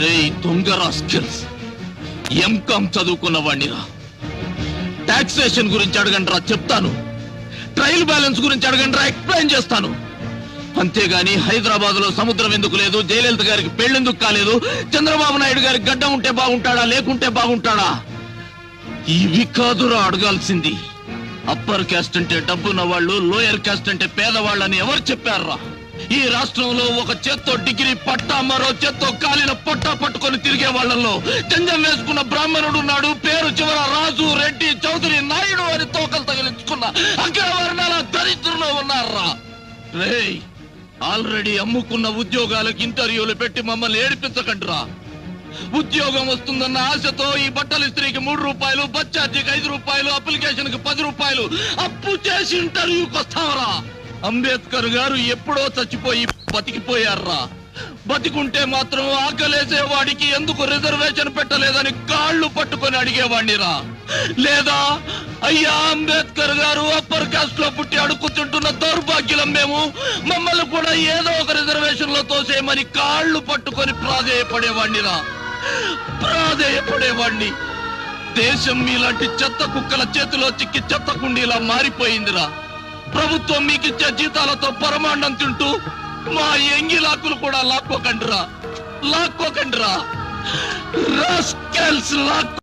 రే దొంగ rascals. MCom చదువుకున్న వాడినిరా taxation గురించి అడగండి రా చెప్తాను. ట్రయల్ బ్యాలెన్స్ గురించి అడగండి రా ఎక్స్ప్లెయిన్ చేస్తాను. అంతేగాని హైదరాబాద్లో సముద్రం ఎందుకు లేదు జయలలిత గారికి పెళ్ళెందుకు కాలేదు చంద్రబాబు నాయుడు గారికి గడ్డ ఉంటే బాగుంటాడా లేకుంటే బాగుంటాడా? ఇవి కాదురా అడగాల్సింది. అప్పర్ క్యాస్ట్ అంటే డబ్బున్న వాళ్ళు లోయర్ క్యాస్ట్ అంటే పేదవాళ్ళని ఎవరు చెప్పారా ఈ రాష్ట్రంలో ఒక చేత్తో డిగ్రీ పట్టా మరో చేత్తో కాలిన పొట్టా పట్టుకొని తిరిగే వాళ్ళల్లో జంజం వేసుకున్న బ్రాహ్మణుడు ఉన్నాడు. పేరు చివర రాజు రెడ్డి చౌదరి నాయుడు అని తోకలు తగిలించుకున్న అగ్రవర్ణాల దరిద్రులు ఉన్నారా? రేయ్ ఆల్రెడీ అమ్ముకున్న ఉద్యోగాలకు ఇంటర్వ్యూలు పెట్టి మమ్మల్ని ఏడిపించకండిరా ఉద్యోగం వస్తుందన్న ఆశతో ఈ బట్టల ఇస్త్రీకి మూడు రూపాయలు బస్ ఛార్జీకి ఐదు రూపాయలు అప్లికేషన్కి పది రూపాయలు అప్పు చేసి ఇంటర్వ్యూకి వస్తావరా? అంబేద్కర్ గారు ఎప్పుడో చచ్చిపోయి బతికిపోయారా? బతికుంటే మాత్రం ఆకలేసేవాడికి ఎందుకు రిజర్వేషన్ పెట్టలేదని కాళ్ళు పట్టుకొని అడిగేవాడినిరా లేదా అయ్యా అంబేద్కర్ గారు అప్పర్ కాస్ట్లో పుట్టి అడుక్కుతుంటున్న దౌర్భాగ్యులం మేము. మమ్మల్ని కూడా ఏదో ఒక రిజర్వేషన్లో తోసేయమని కాళ్ళు పట్టుకొని ప్రాధేయపడేవాడినిరా ప్రాధేయపడేవాడిని దేశం మీలాంటి చెత్త కుక్కల చేతిలో చిక్కి చెత్త కుండీలా మారిపోయిందిరా. ప్రభుత్వం మీకు ఇచ్చే జీతాలతో పరమాండం తింటూ మా ఎంగిలాకులు కూడా లాక్కోకండిరా. లాక్కోకండిరా. రాస్కెల్స్ లాక్కో